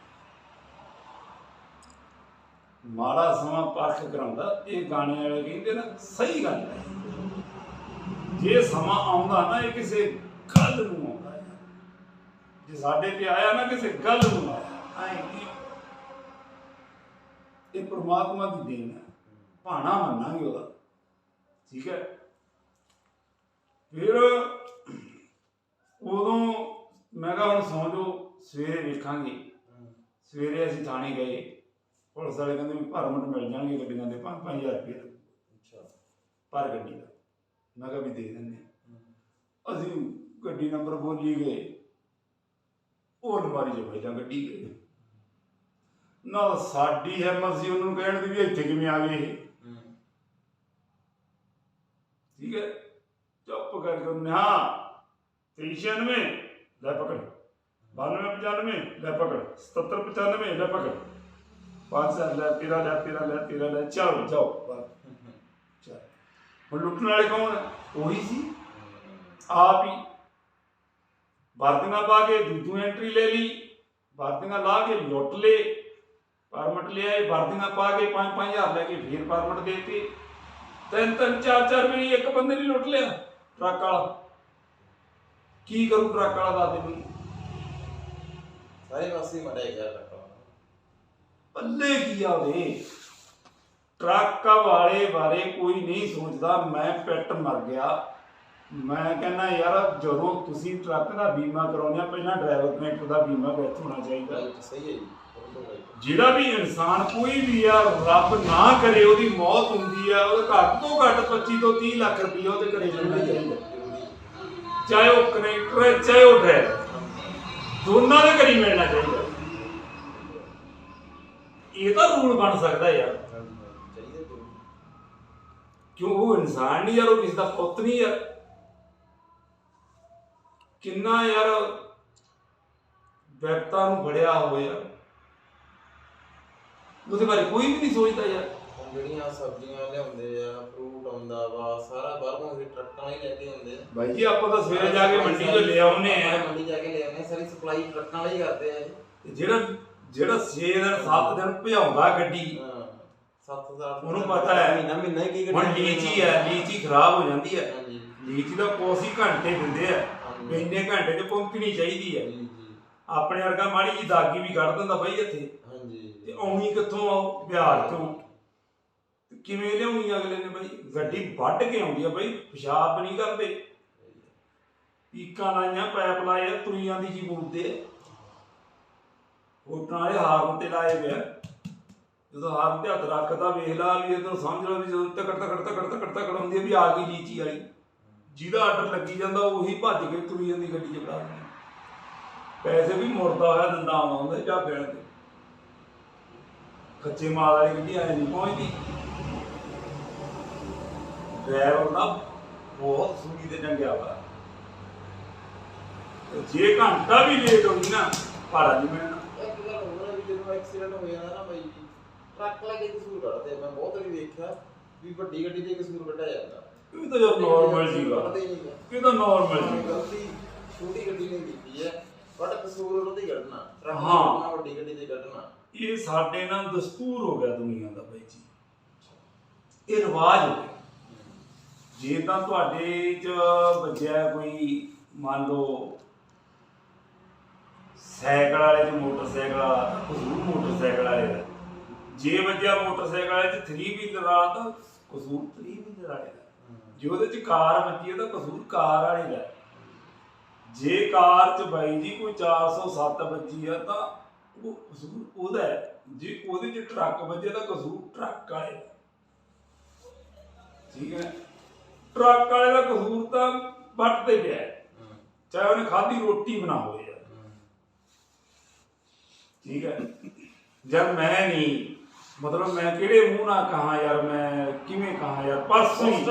ਮਾੜਾ ਸਮਾਂ ਪਰਖ ਕਰਾਉਂਦਾ ਇਹ ਗਾਣੇ ਵਾਲੇ ਕਹਿੰਦੇ ਨਾ ਸਹੀ ਗੱਲ ਹੈ। ਜੇ ਸਮਾਂ ਆਉਂਦਾ ਨਾ ਇਹ ਕਿਸੇ ਗੱਲ ਨੂੰ ਆਉਂਦਾ ਹੈ। ਜੇ ਸਾਡੇ ਤੇ ਆਇਆ ਨਾ ਕਿਸੇ ਗੱਲ ਨੂੰ ਆਇਆ। ਇਹ ਪ੍ਰਮਾਤਮਾ ਦੀ ਦੇਣ ਹੈ। ਭਾਣਾ ਮੰਨਾਂਗੇ ਉਹਦਾ। ਠੀਕ ਹੈ। ਫਿਰ ਉਦੋਂ ਮੈਂ ਕਿਹਾ ਹੁਣ ਸੌਂ ਜਾਓ ਸਵੇਰੇ ਵੇਖਾਂਗੇ। ਸਵੇਰੇ ਅਸੀਂ ਥਾਣੇ ਗਏ। ਪੁਲਿਸ ਵਾਲੇ ਕਹਿੰਦੇ ਵੀ ਪਰਮਿਟ ਮਿਲ ਜਾਣਗੇ ਗੱਡੀਆਂ ਦੇ 5-5000 ਰੁਪਏ। ਅੱਛਾ। ਪਰ ਗੱਡੀ ਦਾ। ਮੈਂ ਕਿਹਾ ਵੀ ਦੇ ਦਿੰਦੇ। ਅਸੀਂ ਗੱਡੀ ਨੰਬਰ ਬੋਲੀ ਗਏ। ਉਹ ਅਲਮਾਰੀ 'ਚ ਪਹਿਲਾਂ ਗੱਡੀ ਗਏ। ਨਾ ਸਾਡੀ ਹਿੰਮਤ ਸੀ ਉਹਨੂੰ ਕਹਿਣ ਦੀ ਵੀ ਇੱਥੇ ਕਿਵੇਂ ਆ ਗਏ ਇਹ। ਹਮ, ਠੀਕ ਹੈ? ਚੁੱਪ ਕਰਕੇ ਉਹਨੇ ਹਾਂ 93 ਲੈ ਪਕੜ। 9295 ਲੈ ਪਕੜ। 7795 ਲੈ ਪਕੜ। ਪੰਜ ਸੱਤ ਲੈ ਤੇਰਾ ਲੈ ਤੇਰਾ ਲੈ ਤੇਰਾ ਲੈ ਚਲੋ ਜਾਓ ਬਸ, ਹਮ, ਚੱਲ। ਹੁਣ ਲੁੱਟਣ ਵਾਲੇ ਕੌਣ ਹੈ? ਉਹੀ ਸੀ। ਆਪ ਹੀ। ਵਰਦੀਆਂ ਪਾ ਕੇ ਦੂਜੂ ਐਂਟਰੀ ਲੈ ਲਈ। ਵਰਦੀਆਂ ਲਾ ਕੇ ਲੁੱਟ ਲਏ। ਪਰਮਟ ਲਿਆਏ। ਵਰਦੀਆਂ ਪਾ ਕੇ 5-5000 ਲੈ ਕੇ ਫੇਰ ਪਰਮਿਟ ਦੇਤੇ। ਤਿੰਨ ਤਿੰਨ ਚਾਰ ਚਾਰ ਵਾਰੀ ਇੱਕ ਬੰਦੇ ਨੇ ਲੁੱਟ ਲਿਆ। ਟਰੱਕ ਵਾਲਾ। ਕੀ ਕਰੂ ਟਰੱਕ ਵਾਲਾ ਦੱਸ ਦੇ ਮੈਨੂੰ। ਸਾਰੇ ਪਾਸੇ ਮੜਿਆ ਗਿਆ ਲੱਗਾ ਪੱਲੇ ਕੀ ਆਵੇ ਟਰੱਕ ਵਾਲੇ ਬਾਰੇ ਕੋਈ ਨਹੀਂ ਸੋਚਦਾ। ਮੈਂ ਪਿੱਟ ਮਰ ਗਿਆ। ਮੈਂ ਕਹਿੰਦਾ ਯਾਰ ਜਦੋਂ ਤੁਸੀਂ ਟਰੱਕ ਦਾ ਬੀਮਾ ਕਰਾਉਂਦੇ ਆ ਪਹਿਲਾਂ ਡਰਾਈਵਰ ਕਨੈਕਟ ਦਾ ਬੀਮਾ ਵਿੱਚ ਹੋਣਾ ਚਾਹੀਦਾ। ਸਹੀ ਹੈ ਜੀ। ਜਿਹੜਾ ਵੀ ਇਨਸਾਨ ਕੋਈ ਵੀ ਆ, ਰੱਬ ਨਾ ਕਰੇ, ਉਹਦੀ ਮੌਤ ਹੁੰਦੀ ਆ ਉਹ ਘੱਟ ਤੋਂ ਘੱਟ 25 ਤੋਂ 30 ਲੱਖ ਰੁਪਈਆ ਉਹਦੇ ਘਰੇ ਮਿਲਣਾ ਚਾਹੀਦਾ ਚਾਹੇ ਉਹ ਕਨੈਕਟਰ ਹੈ, ਚਾਹੇ ਉਹ ਡਰਾਈਵਰ ਦੋਨਾਂ ਦੇ ਘਰੇ ਮਿਲਣਾ ਚਾਹੀਦਾ। ਇਹ ਤਾਂ ਰੂਲ ਬਣ ਸਕਦਾ ਯਾਰ। ਕਿਉਂ? ਉਹ ਇਨਸਾਨ ਨਹੀਂ ਯਾਰ, ਉਹ ਕਿਸੇ ਦਾ ਪੁੱਤ ਨਹੀਂ ਯਾਰ ਕਿੰਨਾ ਯਾਰ ਵਿਅਕਤਾਂ ਨੂੰ ਬੜਿਆ ਹੋਇਆ। ਉਹਦੇ ਬਾਰੇ ਕੋਈ ਵੀ ਨਹੀਂ ਸੋਚਦਾ ਯਾਰ। ਹੁਣ ਜਿਹੜੀਆਂ ਸਬਜ਼ੀਆਂ ਲਿਆਉਂਦੇ ਆ ਫਰੂਟ ਆਉਂਦਾ ਵਾ ਸਾਰਾ ਬਾਹਰੋਂ ਹੀ ਟਰੱਕਾਂ ਹੀ ਲੈ ਕੇ ਆਉਂਦੇ ਆ। ਭਾਈ ਜੀ ਆਪਾਂ ਤਾਂ ਸਵੇਰੇ ਜਾ ਕੇ ਮੰਡੀ ਤੋਂ ਲੈ ਆਉਨੇ ਆ। ਮੰਡੀ ਜਾ ਕੇ ਲੈ ਆਉਂਦੇ ਆ ਸਾਰੀ ਸਪਲਾਈ ਟਰੱਕਾਂ ਵਾਲੇ ਹੀ ਕਰਦੇ ਆ ਤੇ ਜਿਹੜਾ ਜਿਹੜਾ 6 ਦਿਨ 7 ਦਿਨ ਭਜਾਉਂਦਾ ਗੱਡੀ ਹਾਂ 7000 ਉਹਨੂੰ ਪਤਾ ਹੈ। ਮਹੀਨਾ ਮਹੀਨਾ ਹੀ ਕੀ ਹੁਣ ਲੀਚੀ ਹੈ ਲੀਚੀ ਖਰਾਬ ਹੋ ਜਾਂਦੀ ਹੈ। ਲੀਚੀ ਦਾ ਕੋਸੀ ਘੰਟੇ ਦਿੰਦੇ ਆ। ਇੰਨੇ ਘੰਟੇ 'ਚ ਪਹੁੰਚਣੀ ਚਾਹੀਦੀ ਹੈ। ਜੀ ਜੀ ਆਪਣੇ ਵਰਗਾ ਮਾੜੀ ਜੀ ਦਾਗੀ ਵੀ ਕੱਢ ਦਿੰਦਾ ਬਾਈ ਇੱਥੇ। ਤੇ ਆਉਣੀ ਕਿੱਥੋਂ ਆਉ ਬਿਹਾਰ ਤੋਂ? ਕਿਵੇਂ ਲਿਆਉਣੀ ਅਗਲੇ ਨੇ ਬਾਈ? ਗੱਡੀ ਵੱਢ ਕੇ ਆਉਂਦੀ ਆ ਬਾਈ ਪਿਸ਼ਾਬ ਨਹੀਂ ਕਰਦੇ। ਪੀਕਾਂ ਲਾਈਆਂ ਪੈਪ ਲਾਏ ਆ, ਤੁਰੀ ਜੀ ਬੂਟਦੇ ਹੋਟਾਂ ਵਾਲੇ ਹਾਰਨ ਤੇ ਲਾਏ ਪਿਆ ਜਦੋਂ ਹਾਰਨ ਤੇ ਹੱਥ ਰੱਖਦਾ ਵੇਖ ਲਾ ਵੀ ਇਧਰ ਸਮਝ ਲਓ ਵੀ ਜਦੋਂ ਤਕੜ ਤਕੜ ਤਕੜ ਤਕੜ ਤਕੜ ਹੁੰਦੀ ਆ ਵੀ ਆ ਗਈ ਲੀਚੀ ਵਾਲੀ। ਜਿਹਦਾ ਆਰਡਰ ਲੱਗੀ ਜਾਂਦਾ ਉਹੀ ਭੱਜ ਕੇ ਤੁਰੀ ਜਾਂਦੀ ਗੱਡੀ ਚ ਬੜਾ ਪੈਸੇ ਵੀ ਮੁੜਦਾ ਹੋਇਆ ਦਿੰਦਾ ਆਉਂਦਾ ਹੁੰਦਾ ਢਾਬੇ ਕੱਚੇ ਮਾਲ ਵਾਲੀ ਗੱਡੀ ਆਏ ਨਹੀਂ ਪਹੁੰਚਦੀ ਡਰਾਈਵਰ ਦਾ ਬਹੁਤ ਸੂਗੀ ਤੇ ਜੰਗਿਆ ਵਾ ਤੇ ਜੇ ਘੰਟਾ ਵੀ ਲੇਟ ਹੋਈ ਨਾ ਭਾੜਾ ਨਹੀਂ ਮਿਲਣਾ। ਇੱਕ ਗੱਲ ਹੋਰ ਹੈ ਵੀ ਜਦੋਂ ਐਕਸੀਡੈਂਟ ਹੋ ਜਾਂਦਾ ਨਾ ਬਾਈ ਜੀ ਟਰੱਕ ਕੀ ਕਸੂਰ ਕੱਢਦੇ ਆ। ਮੈਂ ਬਹੁਤ ਵਾਰੀ ਵੇਖਿਆ ਵੀ ਵੱਡੀ ਗੱਡੀ ਦੇ ਕਸੂਰ ਕੱਢਿਆ ਜਾਂਦਾ। ਇਹ ਤਾਂ ਜਦ ਨਾਰਮਲ ਸੀਗਾ ਕੱਢਦੇ ਹੀ ਨਹੀਂ ਗਾ। ਇਹ ਤਾਂ ਨਾਰਮਲ ਹਾਂ, ਸੀਗਾ ਗਲਤੀ ਛੋਟੀ ਗੱਡੀ ਨੇ ਕੀਤੀ ਹੈ ਬਟ ਕਸੂਰ ਉਹਨਾਂ ਦੀ ਕੱਢਣਾ। ਟਰੱਕ ਹਾਂ। ਹਾਂ ਵੱਡੀ ਗੱਡੀ ਦੇ ਕੱਢਣਾ। ਇਹ ਸਾਡੇ ਨਾਲ ਦਸਤੂਰ ਹੋ ਗਿਆ ਦੁਨੀਆ ਦਾ ਬਾਈ ਜੀ। ਇਹ ਰਿਵਾਜ ਹੋ ਗਿਆ। ਜੇ ਤਾਂ ਤੁਹਾਡੇ ਚ ਵੱਜਿਆ ਕੋਈ ਮੰਨ ਲਓ ਸਾਈਕਲ ਵਾਲੇ ਚ ਮੋਟਰਸਾਈਕਲ ਵਾਲਾ ਕਸੂਰ ਮੋਟਰਸਾਈਕਲ ਵਾਲੇ ਦਾ। ਜੇ ਵੱਜਿਆ ਮੋਟਰਸਾਈਕਲ ਵਾਲੇ ਚ 3 ਵੀਲਰ ਵਾਲਾ, ਤਾਂ ਕਸੂਰ 3 ਵੀਲਰ ਵਾਲੇ ਦਾ। ਜੇ ਉਹਦੇ ਚ ਕਾਰ ਵੱਜੀ ਹੈ ਕਸੂਰ ਕਾਰ ਵਾਲੇ ਦਾ। ਜੇ ਕਾਰ ਚ ਬਾਈ ਜੀ ਕੋਈ 407 ਵੱਜੀ ਆ ਤਾਂ ਉਹ ਕਸੂਰ ਉਹਦਾ ਹੈ। ਜੇ ਉਹਦੇ ਚ ਟਰੱਕ ਵੱਜੇ ਤਾਂ ਕਸੂਰ ਟਰੱਕ ਵਾਲੇ ਦਾ। ਠੀਕ ਹੈ। ਟਰੱਕ ਵਾਲੇ ਦਾ ਕਸੂਰ ਤਾਂ ਵੱਟ ਤੇ ਪਿਆ। ਚਾਹੇ ਉਹਨੇ ਖਾਧੀ ਰੋਟੀ ਬਣਾ ਹੋਵੇ ਯਾਰ। ਠੀਕ ਹੈ। ਜਦ ਮੈਂ ਨਹੀਂ। ਮਤਲਬ ਮੈਂ ਕਿਹੜੇ ਮੂੰਹ ਨਾਲ ਕਹਾ ਯਾਰ ਮੈਂ ਕਿਵੇਂ ਕਹਾ ਯਾਰ? ਪਰਸੋਂ ਹੀ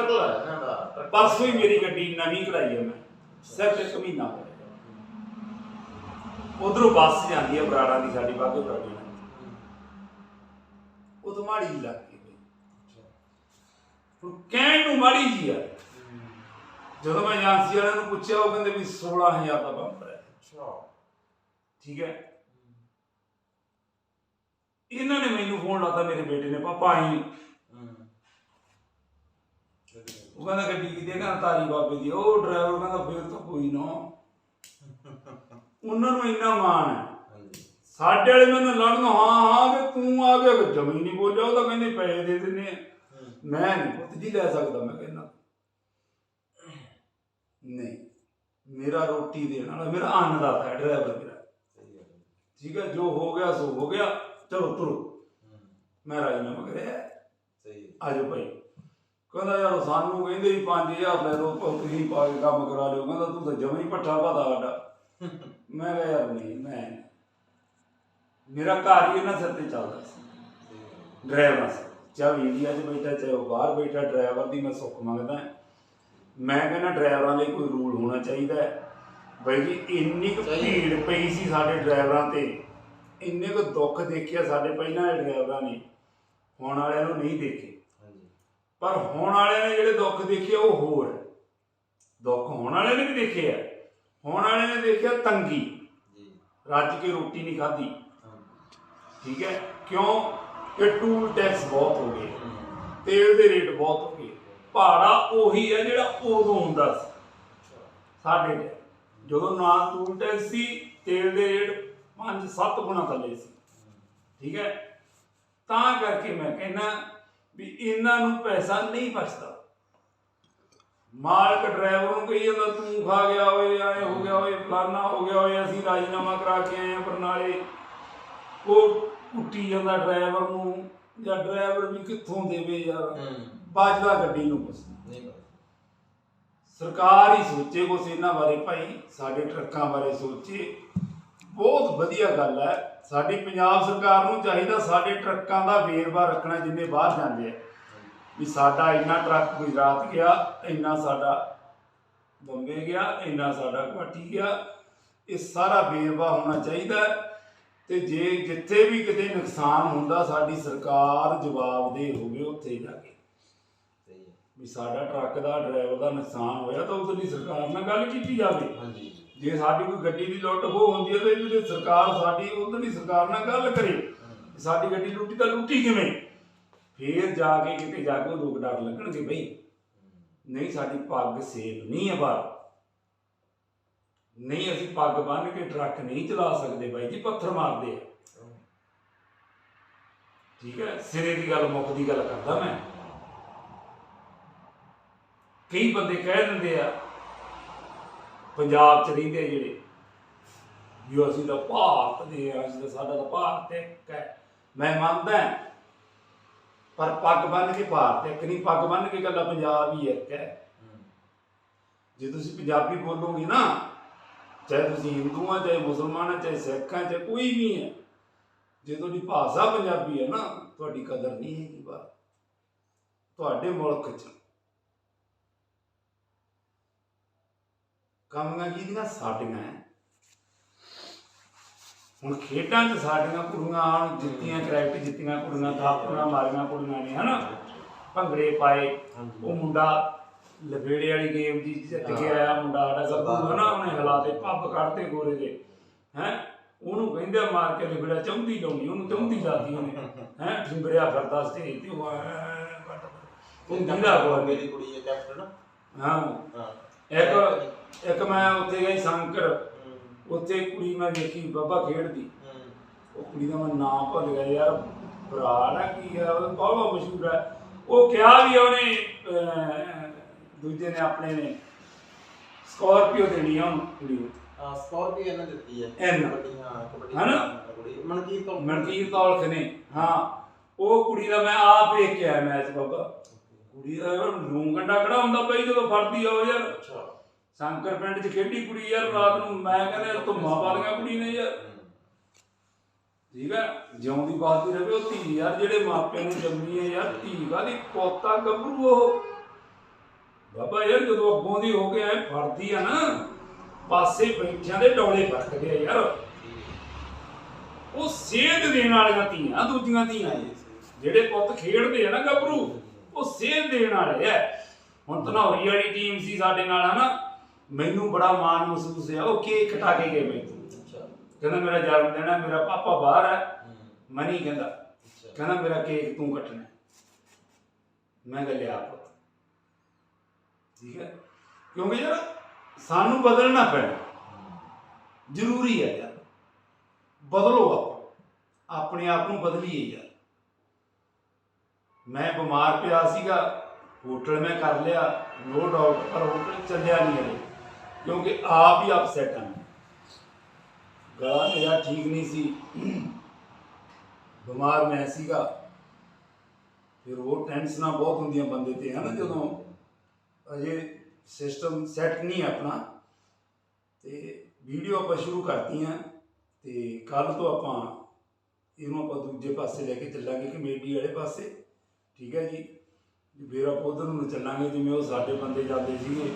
ਪਰਸੋਂ ਹੀ ਮੇਰੀ ਗੱਡੀ ਨਵੀਂ ਕਢਾਈ ਹੈ ਮੈਂ। ਸਿਰਫ ਇੱਕ ਮਹੀਨਾ ਹੋਇਆ ਉਧਰੋਂ ਬੱਸ ਜਾਂਦੀ ਹੈ ਬਰਾੜਾ ਦੀ ਸਾਡੀ ਬਾਗੇ ਬਰਾੜੇ ਨਾਲ ਉਦੋਂ ਮਾੜੀ ਜੀ ਲੱਗ ਗਈ। ਬਈ ਹੁਣ ਕਹਿਣ ਨੂੰ ਮਾੜੀ ਜੀ ਆ। ਜਦੋਂ ਮੈਂ ਏਜੰਸੀ ਵਾਲਿਆਂ ਨੂੰ ਪੁੱਛਿਆ ਉਹ ਕਹਿੰਦੇ ਵੀ 16000 ਦਾ ਬੰਪਰ ਹੈ। ਅੱਛਾ। ਠੀਕ ਹੈ। ਇਹਨਾਂ ਨੇ ਮੈਨੂੰ ਫੋਨ ਲਾਤਾ ਮੇਰੇ ਬੇਟੇ ਨੇ ਪਾਪਾ ਆਈ ਉਹ ਕਹਿੰਦਾ ਗੱਡੀ ਕਿਤੇ ਕਹਿੰਦਾ ਤਾਰੀ ਬਾਬੇ ਦੀ ਉਹ ਡਰਾਈਵਰ ਕਹਿੰਦਾ ਫੇਰ ਤਾਂ ਕੋਈ ਨਾ। ਉਹਨਾਂ ਨੂੰ ਇੰਨਾ ਮਾਣ ਹੈ। ਸਾਡੇ ਵਾਲੇ ਮੈਨੂੰ ਲੜਨ ਹਾਂ ਹਾਂ ਕਿ ਤੂੰ ਆ ਗਿਆ ਕਿ ਜਮੀ ਨਹੀਂ ਬੋਲਿਆ ਉਹ ਤਾਂ ਕਹਿੰਦੇ ਪੈਸੇ ਦੇ ਦਿੰਨੇ ਆ। ਮੈਂ ਨਹੀਂ ਪੁੱਤ ਜੀ ਲੈ ਸਕਦਾ ਮੈਂ ਕਹਿੰਦਾ। ਨਹੀਂ ਮੇਰਾ ਰੋਟੀ ਦੇਣ ਵਾਲਾ ਮੇਰਾ ਅੰਨਦਾਤਾ ਹੈ ਡਰਾਈਵਰ ਮੇਰਾ। ਠੀਕ ਹੈ ਜੋ ਹੋ ਗਿਆ ਸੋ ਹੋ ਗਿਆ ਚਲੋ ਤੁਰੋ। ਮੈਂ ਰਾਜਨਾਮਾ ਕਰਿਆ। ਸਹੀ ਆਜੋ ਭਾਈ। ਕਹਿੰਦਾ ਯਾਰ ਸਾਨੂੰ ਕਹਿੰਦੇ ਹੀ 5000 ਲੈ ਲਓ ਤੁਸੀਂ ਪਾ ਕੇ ਕੰਮ ਕਰਾ ਲਿਓ। ਕਹਿੰਦਾ ਤੂੰ ਤਾਂ ਜਮਾ ਹੀ ਪੱਠਾ ਪਾਦਾ ਸਾਡਾ। ਮੈਂ ਕਿਹਾ ਯਾਰ ਨਹੀਂ ਮੈਂ। ਮੇਰਾ ਘਰ ਹੀ ਇਹਨਾਂ ਸਿਰ ਤੇ ਚੱਲਦਾ ਸੀ। ਡਰਾਈਵਰ ਚਾਹੇ ਇੰਡੀਆ 'ਚ ਬੈਠਾ ਚਾਹੇ ਉਹ ਬਾਹਰ ਬੈਠਾ ਡਰਾਈਵਰ ਦੀ ਮੈਂ ਸੁੱਖ ਮੰਗਦਾ। ਮੈਂ ਕਹਿੰਦਾ ਡਰਾਈਵਰਾਂ ਲਈ ਕੋਈ ਰੂਲ ਹੋਣਾ ਚਾਹੀਦਾ ਹੈ ਬਈ ਜੀ ਇੰਨੀ ਕੁ। ਭੀੜ ਪਈ ਸੀ ਸਾਡੇ ਡਰਾਈਵਰਾਂ ਤੇ ਇੰਨੇ ਕੁ ਦੁੱਖ ਦੇਖਿਆ ਸਾਡੇ ਪਹਿਲਾਂ ਦੇ ਡਰਾਈਵਰਾਂ ਨੇ ਹੁਣ ਵਾਲਿਆਂ ਨੂੰ ਨਹੀਂ ਦੇਖੇ ਪਰ ਹੁਣ ਵਾਲਿਆਂ ਨੇ ਜਿਹੜੇ ਦੁੱਖ ਦੇਖੇ ਉਹ ਹੋਰ। ਦੁੱਖ ਹੁਣ ਵਾਲਿਆਂ ਨੇ ਵੀ ਦੇਖੇ ਆ ਹੁਣ ਵਾਲਿਆਂ ਨੇ ਦੇਖਿਆ ਤੰਗੀ। ਰੱਜ ਕੇ ਰੋਟੀ ਨਹੀਂ ਖਾਧੀ। ਠੀਕ ਹੈ? ਕਿਉਂ? ਕਿ ਟੂਲ ਟੈਕਸ ਬਹੁਤ ਹੋ ਗਏ। ਤੇਲ ਦੇ ਰੇਟ ਬਹੁਤ ਹੋ ਗਏ। ਭਾੜਾ ਉਹੀ ਹੈ ਜਿਹੜਾ ਉਦੋਂ ਹੁੰਦਾ ਸੀ। ਸਾਡੇ ਜਦੋਂ ਨਾ ਟੂਲ ਟੈਕਸ ਸੀ ਤੇਲ ਦੇ ਰੇਟ 5-7 ਗੁਣਾ ਥੱਲੇ ਸੀ। ਠੀਕ ਹੈ? ਤਾਂ ਕਰਕੇ ਮੈਂ ਕਹਿੰਦਾ ਵੀ ਇਹਨਾਂ ਨੂੰ ਪੈਸਾ ਨਹੀਂ ਬਚਦਾ। ਮਾਲਕ ਡਰਾਈਵਰ ਨੂੰ ਕਹੀ ਜਾਂਦਾ ਤੂੰ ਖਾ ਗਿਆ ਓਏ ਐ ਹੋ ਗਿਆ ਓਏ ਫਲਾਨਾ ਹੋ ਗਿਆ ਓਏ ਅਸੀਂ ਰਾਜੀਨਾਮਾ ਕਰਾ ਕੇ ਆਏ ਆ ਬਰਨਾਲੇ। ਉਹ ਕੁੱਟੀ ਜਾਂਦਾ ਡਰਾਈਵਰ ਨੂੰ ਜਾਂ ਡਰਾਈਵਰ ਵੀ ਕਿੱਥੋਂ ਦੇਵੇ ਯਾਰ? ਹੂੰ। ਬਾਜਦਾ ਗੱਡੀ ਨੂੰ ਕੁਛ ਨਹੀਂ। ਬਸ ਸਰਕਾਰ ਹੀ ਸੋਚੇ ਕੁਛ ਇਹਨਾਂ ਬਾਰੇ ਭਾਈ ਸਾਡੇ ਟਰੱਕਾਂ ਬਾਰੇ ਸੋਚੇ। ਬਹੁਤ ਵਧੀਆ ਗੱਲ ਹੈ। ਸਾਡੀ ਪੰਜਾਬ ਸਰਕਾਰ ਨੂੰ ਚਾਹੀਦਾ ਸਾਡੇ ਟਰੱਕਾਂ ਦਾ ਵੇਰਵਾ ਰੱਖਣਾ ਜਿੰਨੇ ਬਾਹਰ ਜਾਂਦੇ ਆ। ਵੀ ਸਾਡਾ ਇੰਨਾ ਟਰੱਕ ਗੁਜਰਾਤ ਗਿਆ ਇੰਨਾ ਸਾਡਾ ਬੰਬੇ ਗਿਆ ਇੰਨਾ ਸਾਡਾ ਗੁਆਟੀ ਗਿਆ। ਇਹ ਸਾਰਾ ਵੇਰਵਾ ਹੋਣਾ ਚਾਹੀਦਾ ਹੈ ਤੇ ਜੇ ਜਿੱਥੇ ਵੀ ਕਿਤੇ ਨੁਕਸਾਨ ਹੁੰਦਾ ਸਾਡੀ ਸਰਕਾਰ ਜਵਾਬਦੇਹ ਹੋਵੇ ਉੱਥੇ ਜਾ ਕੇ। ਸਹੀ ਹੈ। ਵੀ ਸਾਡਾ ਟਰੱਕ ਦਾ ਡਰਾਈਵਰ ਦਾ ਨੁਕਸਾਨ ਹੋਇਆ ਤਾਂ ਉਧਰਲੀ ਸਰਕਾਰ ਨਾਲ ਗੱਲ ਕੀਤੀ ਜਾਵੇ। ਹਾਂਜੀ। ਜੇ ਸਾਡੀ ਕੋਈ ਗੱਡੀ ਦੀ ਲੁੱਟ ਖੋਹ ਹੁੰਦੀ ਹੈ ਤਾਂ ਇਹਦੀ ਸਰਕਾਰ ਸਾਡੀ ਉਧਰਲੀ ਸਰਕਾਰ ਨਾਲ ਗੱਲ ਕਰੇ। ਸਾਡੀ ਗੱਡੀ ਲੁੱਟੀ ਤਾਂ ਲੁੱਟੀ ਕਿਵੇਂ? ਫੇਰ ਜਾ ਕੇ ਕਿਤੇ ਜਾ ਕੇ ਉਹ ਲੋਕ ਡਰ ਲੱਗਣਗੇ ਬਈ। ਨਹੀਂ, ਸਾਡੀ ਪੱਗ ਸੇਫ ਨਹੀਂ ਹੈ ਬਾਹਰ। ਨਹੀਂ, ਅਸੀਂ ਪੱਗ ਬੰਨ ਕੇ ਟਰੱਕ ਨਹੀਂ ਚਲਾ ਸਕਦੇ ਬਾਈ ਜੀ, ਪੱਥਰ ਮਾਰਦੇ ਆ। ਠੀਕ ਹੈ, ਸਿਰੇ ਦੀ ਗੱਲ, ਮੁੱਖ ਦੀ ਗੱਲ ਕਰਦਾ ਮੈਂ। ਕਈ ਬੰਦੇ ਕਹਿ ਦਿੰਦੇ ਆ, ਪੰਜਾਬ ਚ ਰਹਿੰਦੇ ਆ ਜਿਹੜੇ ਜੋ ਅਸੀਂ ਤਾਂ ਭਾਰਤ ਦੇ ਆ, ਅਸੀਂ ਤਾਂ ਸਾਡਾ ਤਾਂ ਭਾਰਤ ਇੱਕ ਹੈ। ਮੈਂ ਮੰਨਦਾ ਪਰ ਪੱਗ ਬੰਨ ਕੇ ਭਾਰਤ ਇੱਕ ਨਹੀਂ ਪੱਗ ਬੰਨ ਕੇ ਗੱਲਾਂ ਪੰਜਾਬ ਹੀ ਇੱਕ ਹੈ। ਜੇ ਤੁਸੀਂ ਪੰਜਾਬੀ ਬੋਲੋਗੇ ਨਾ ਚਾਹੇ ਤੁਸੀਂ ਹਿੰਦੂ ਆ ਚਾਹੇ ਮੁਸਲਮਾਨ ਆ ਚਾਹੇ ਸਿੱਖ ਆ ਚਾਹੇ ਕੋਈ ਵੀ ਹੈ ਜੇ ਤੁਹਾਡੀ ਭਾਸ਼ਾ ਪੰਜਾਬੀ ਹੈ ਨਾ ਤੁਹਾਡੀ ਕਦਰ ਨਹੀਂ ਹੈਗੀ ਬਾਹਰ। ਤੁਹਾਡੇ ਮੁਲਕ 'ਚ ਕਮੀਆਂ ਕਿਹਦੀਆਂ ਸਾਡੀਆਂ ਹੈ? ਹੁਣ ਖੇਡਾਂ 'ਚ ਸਾਡੀਆਂ ਕੁੜੀਆਂ ਆਉਣ ਜਿੱਤੀਆਂ ਕਰੈਕਟ ਜਿੱਤੀਆਂ ਕੁੜੀਆਂ ਥਾਪੀਆਂ ਮਾਰੀਆਂ ਕੁੜੀਆਂ ਨੇ ਹਨਾ? ਭੰਗੜੇ ਪਾਏ। ਉਹ ਮੁੰਡਾ ਲਵੇੜੇ ਵਾਲੀ ਗੇਮ ਦੀ ਜਿੱਤ ਕੇ ਆਇਆ ਮੁੰਡਾ ਸਾਡਾ ਗੱਭਰੂ ਹਨਾ? ਉਹਨੇ ਹਿਲਾਤੇ ਪੱਬ ਕੱਢਤੇ ਗੋਰੇ ਦੇ ਹੈ? ਉਹਨੂੰ ਕਹਿੰਦੇ ਮਾਰ ਕੇ ਲਵੇੜਾ ਚੌਂਦੀ ਲਾਉਣੀ ਉਹਨੂੰ ਚੌਂਦੀ ਲਾਤੀ ਉਹਨੇ ਹੈ? ਠਿੰਬਰਿਆ ਫਿਰਦਾ ਸਟੇਜ ਤੇ ਉਹ ਉਹ ਦਿੰਦਾ ਬੋਲ ਮੇਰੀ ਕੁੜੀ ਹੈ ਕੈਪਟਨ ਹਾਂ। ਹਾਂ। ਇੱਕ ਇੱਕ ਮੈਂ ਉੱਥੇ ਗਈ ਸ਼ੰਕਰ ਉੱਥੇ ਕੁੜੀ ਮੈਂ ਵੇਖੀ ਬਾਬਾ ਖੇਡਦੀ ਉਹ ਕੁੜੀ ਦਾ ਮੈਂ ਨਾਮ ਭੁੱਲ ਗਿਆ ਯਾਰ ਭਰਾ ਨਾ ਕੀ ਹੈ ਉਹ ਬਹੁਤ ਮਸ਼ਹੂਰ ਹੈ ਉਹ ਕਿਹਾ ਵੀ ਉਹਨੇ ਅਹ, ਦੂਜੇ ਨੇ ਆਪਣੇ ਨੇ ਸਕਾਰਪੀਓ ਦੇਣੀ ਆ ਉਹਨੂੰ ਕੁੜੀ ਨੂੰ। ਹਾਂ ਸਕਾਰਪੀਓ ਇਹਨਾਂ ਦਿੱਤੀ ਹੈ ਇਹਨਾਂ। ਕਬੱਡੀ ਹਾਂ ਕਬੱਡੀ ਹਨਾ? ਕਬੱਡੀ ਮਨਕੀਰ ਤੋਂ ਮਨਕੀਰ ਤੌਲਖ ਨੇ ਹਾਂ। ਉਹ ਕੁੜੀ ਦਾ ਮੈਂ ਆਪ ਵੇਖ ਕੇ ਆਇਆ ਮੈਚ ਬਾਬਾ। ਕੁੜੀ ਦਾ ਲੂੰ ਕੰਡਾ ਖੜਾ ਹੁੰਦਾ ਪਈ ਜਦੋਂ ਫੜਦੀ ਆ ਉਹ ਯਾਰ। ਅੱਛਾ। ਸ਼ੰਕਰ ਪਿੰਡ 'ਚ ਖੇਡੀ ਕੁੜੀ ਯਾਰ, ਰਾਤ ਨੂੰ ਮੈਂ ਕਹਿੰਦਾ ਯਾਰ ਧੁੰਮਾਂ ਪਾ ਕੁੜੀ ਨੇ ਯਾਰ। ਠੀਕ ਹੈ ਜਿਉਂਦੀ ਬਾਤੀ ਰਵੇ ਉਹ ਧੀ ਯਾਰ, ਜਿਹੜੇ ਮਾਪਿਆਂ ਨੂੰ ਜੰਮੀ ਹੈ ਯਾਰ, ਧੀ ਕਾਦੀ ਪੋਤਾ ਗੱਭਰੂ ਉਹ? ਬਾਬਾ ਯਾਰ, ਜਦੋਂ ਅੱਗੋਂ ਦੀ ਹੋ ਕੇ ਐ ਫੜਦੀ ਆ ਨਾ, ਪਾਸੇ ਬੈਠਿਆਂ ਦੇ ਡੋਲੇ ਫੜਕਦੇ ਆ ਯਾਰ। ਉਹ ਸੇਧ ਦੇਣ ਵਾਲੀਆਂ ਧੀਆਂ, ਦੂਜੀਆਂ ਧੀਆਂ ਜਿਹੜੇ ਪੁੱਤ ਖੇਡਦੇ ਆ ਨਾ ਗੱਭਰੂ, ਉਹ ਸੇਧ ਦੇਣ ਵਾਲੇ ਐ ਹੁਣ ਧਨੌਰੀ ਵਾਲੀ ਟੀਮ ਸੀ ਸਾਡੇ ਨਾਲ, ਹਨਾ? ਮੈਨੂੰ ਬੜਾ ਮਾਣ ਮਹਿਸੂਸ ਹੋਇਆ ਉਹ ਕੇਕ ਕਟਾ ਕੇ ਗਏ ਮੈਨੂੰ। ਅੱਛਾ। ਕਹਿੰਦਾ ਮੇਰਾ ਜਨਮ ਦਿਨ ਹੈ ਮੇਰਾ ਪਾਪਾ ਬਾਹਰ ਹੈ। ਮੈਂ ਨਹੀਂ ਕਹਿੰਦਾ। ਕਹਿੰਦਾ ਮੇਰਾ ਕੇਕ ਤੂੰ ਕੱਟਣਾ। ਮੈਂ ਕਿਹਾ ਲਿਆ ਪੁੱਤ। ਠੀਕ ਹੈ? ਕਿਉਂਕਿ ਯਾਰ ਸਾਨੂੰ ਬਦਲਣਾ ਪੈਣਾ। ਜ਼ਰੂਰੀ ਹੈ ਯਾਰ। ਬਦਲੋ ਆਪ। ਆਪਣੇ ਆਪ ਨੂੰ ਬਦਲੀਏ ਯਾਰ। ਮੈਂ ਬਿਮਾਰ ਪਿਆ ਸੀਗਾ ਹੋਟਲ ਮੈਂ ਕਰ ਲਿਆ ਨੋ ਡਾਊਟ ਪਰ ਹੋਟਲ ਚੱਲਿਆ ਨਹੀਂ ਹਲੇ ਕਿਉਂਕਿ ਆਪ ਹੀ ਅਪਸੈਟ ਹਾਂ ਗਲਾ ਮੇਰਾ ਠੀਕ ਨਹੀਂ ਸੀ। ਬਿਮਾਰ ਮੈਂ ਸੀਗਾ। ਫਿਰ ਉਹ ਟੈਨਸ਼ਨਾਂ ਬਹੁਤ ਹੁੰਦੀਆਂ ਬੰਦੇ ਤੇ ਹਨਾ ਜਦੋਂ ਅਜੇ ਸਿਸਟਮ ਸੈੱਟ ਨਹੀਂ ਆਪਣਾ। ਤੇ ਵੀਡੀਓ ਆਪਾਂ ਸ਼ੁਰੂ ਕਰਤੀਆਂ, ਤੇ ਕੱਲ ਤੋਂ ਆਪਾਂ ਇਹਨੂੰ ਆਪਾਂ ਦੂਜੇ ਪਾਸੇ ਲੈ ਕੇ ਚੱਲਾਂਗੇ ਕਮੇਡੀ ਵਾਲੇ ਪਾਸੇ। ਠੀਕ ਹੈ ਜੀ। ਫਿਰ ਆਪਾਂ ਨੂੰ ਚੱਲਾਂਗੇ, ਜਿਵੇਂ ਉਹ ਸਾਡੇ ਬੰਦੇ ਜਾਂਦੇ ਸੀਗੇ।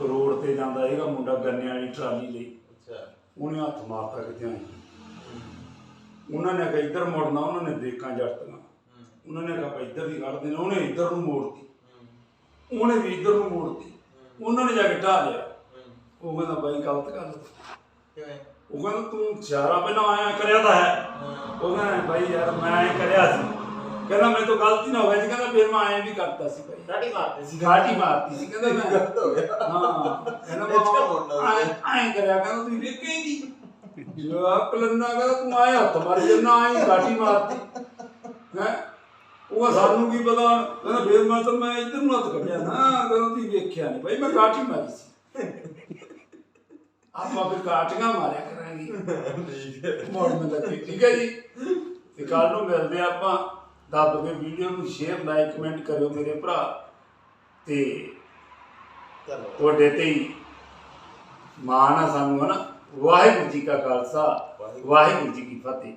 ਰੋਡ ਤੇ ਜਾਂਦਾ ਸੀਗਾ ਮੁੰਡਾ ਗੰਨੇ ਵਾਲੀ ਟਰਾਲੀ ਲਈ। ਅੱਛਾ। ਉਹਨੇ ਹੱਥ ਮਾਰਤਾ ਕਿਤੇ ਆਈ। ਉਹਨਾਂ ਨੇ ਕਿਹਾ ਇੱਧਰ ਮੁੜਨਾ। ਉਹਨਾਂ ਨੇ ਜੜਤੀਆਂ ਹੂੰ। ਉਹਨਾਂ ਨੇ ਕਿਹਾ ਆਪਾਂ ਇੱਧਰ ਦੀ ਕੱਢਦੇ ਨੇ ਉਹਨੇ ਇੱਧਰ ਨੂੰ ਮੋੜਤੀ। ਉਹਨੇ ਵੀ ਇੱਧਰ ਨੂੰ ਮੋੜਤੀ। ਉਹਨਾਂ ਨੇ ਜਾ ਕੇ ਢਾਹ ਲਿਆ। ਉਹ ਕਹਿੰਦਾ ਬਾਈ ਗਲਤ ਗੱਲ ਕਿਵੇਂ? ਉਹ ਕਹਿੰਦਾ ਤੂੰ ਚਾਰਾ ਪਹਿਲਾਂ ਆਇਆ ਕਰਿਆ ਤਾਂ ਹੈ। ਹਾਂ। ਉਹ ਕਹਿੰਦਾ ਬਾਈ ਯਾਰ ਮੈਂ ਕਰਿਆ ਸੀ। ਕਹਿੰਦਾ ਮੇਰੇ ਤੋਂ ਗਲਤੀ ਨਾ ਹੋ ਗਈ ਸੀ ਕਹਿੰਦਾ ਫਿਰ ਮੈਂ ਐਂ ਵੀ ਕਰਤਾ ਸੀ ਬਾਈ ਡਾਡੀ ਮਾਰਦੇ ਸੀ। ਗਾਟੀ ਮਾਰਤੀ ਸੀ ਕਹਿੰਦਾ ਮੈਂ। ਗਲਤ ਹੋ ਗਿਆ। ਹਾਂ ਕਹਿੰਦਾ ਮੈਂ ਐਂ ਕਰਿਆ ਕਹਿੰਦਾ ਤੂੰ ਵੇਖੇ ਨਹੀਂ ਜੋ ਕਲੰਨਾ ਕਹਿੰਦਾ ਤੂੰ ਆਇਆ ਹੱਥ ਮਾਰ ਜੰਨਾ ਐਂ ਗਾਟੀ ਮਾਰਤੀ। ਹੈ? ਉਹ ਸਾਨੂੰ ਕੀ ਪਤਾ? ਕਹਿੰਦਾ ਫੇਰ ਮੈਂ ਤਾਂ ਮੈਂ ਇੱਧਰ ਨੂੰ ਹੱਥ ਕੱਢਿਆ ਨਾ ਕਹਿੰਦਾ ਤੂੰ ਵੇਖਿਆ ਨਹੀਂ ਭਾਈ ਮੈਂ ਗਾਟੀ ਮਾਰੀ ਸੀ। ਆਪਾਂ ਫਿਰ ਗਾਟੀਆਂ ਮਾਰਿਆ ਕਰਾਂਗੇ। ਠੀਕ ਹੈ। ਮੋੜ ਮੈਂ ਲੱਗੇ ਠੀਕ ਹੈ ਜੀ। ਤੇ ਕੱਲ ਨੂੰ ਮਿਲਦੇ ਆ ਆਪਾਂ। ਦੱਬ ਕੇ ਵੀਡੀਓ ਨੂੰ ਸ਼ੇਅਰ ਲਾਈਕ ਕਮੈਂਟ ਕਰਿਓ ਮੇਰੇ ਭਰਾ। ਤੇ ਚਲੋ ਤੁਹਾਡੇ ਤੇ ਹੀ ਮਾਣ ਆ ਸਾਨੂੰ ਹਨਾ? ਵਾਹਿਗੁਰੂ ਜੀ ਕਾ ਖਾਲਸਾ ਵਾਹਿਗੁਰੂ ਜੀ ਕੀ ਫਤਿਹ।